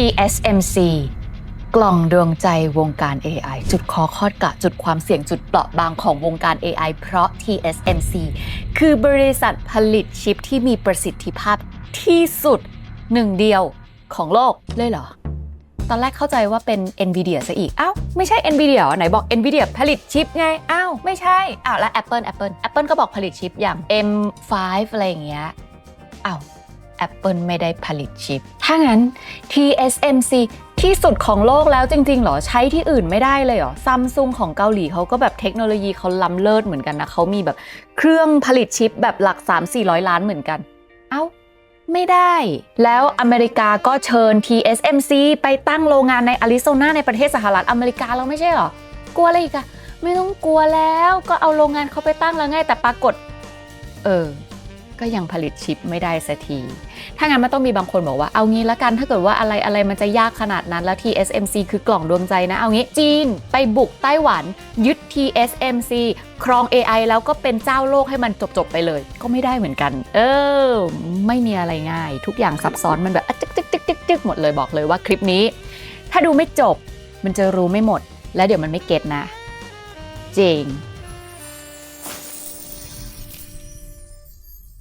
TSMC กล่องดวงใจวงการ AI จุดคอคอดกะจุดความเสี่ยงจุดเปราะบางของวงการ AI เพราะ TSMC คือบริษัทผลิตชิปที่มีประสิทธิภาพที่สุดหนึ่งเดียวของโลกเลยเหรอ ตอนแรกเข้าใจว่าเป็น NVIDIA ซะอีก อ้าว ไม่ใช่ NVIDIA เหรอไหนบอก NVIDIA ผลิตชิปไง อ้าว ไม่ใช่ อ้าว แล้ว Apple Apple Apple ก็บอกผลิตชิปอย่าง M5 อะไรอย่างเงี้ย อ้าว Apple ไม่ได้ผลิตชิป ถ้างั้น TSMC ที่สุดของโลกแล้วจริงๆหรอ ใช้ที่อื่นไม่ได้เลยหรอซัมซุงของเกาหลีเขาก็แบบเทคโนโลยีเขาล้ำเลิศเหมือนกันนะเขามีแบบเครื่องผลิตชิปแบบหลัก 3-400 ล้านเหมือนกัน เอ้าไม่ได้ แล้วอเมริกาก็เชิญ TSMC ไปตั้งโรงงานในอาริโซนาในประเทศสหรัฐอเมริกาแล้วไม่ใช่หรอ กลัวอะไรอีกอะไม่ต้องกลัวแล้วก็เอาโรงงานเขาไปตั้งแล้วไงแต่ปรากฏ เออ ก็ยังผลิตชิปไม่ได้สักที ถ้างั้นมันต้องมีบางคนบอกว่าเอางี้ละกันถ้าเกิดว่าอะไรอะไรมันจะยากขนาดนั้นแล้ว TSMC คือกล่องดวงใจนะ เอางี้จีนไปบุกไต้หวัน ยึด TSMC ครอง AI แล้วก็เป็นเจ้าโลกให้มันจบ ๆ ไปเลย ก็ไม่ได้เหมือนกัน เออ ไม่มีอะไรง่าย ทุกอย่างซับซ้อนมันแบบจึกจึกจึกจึกจึกหมดเลยบอกเลยว่าคลิปนี้ ถ้าดูไม่จบมันจะรู้ไม่หมด แล้วเดี๋ยวมันไม่เก็ตนะจริง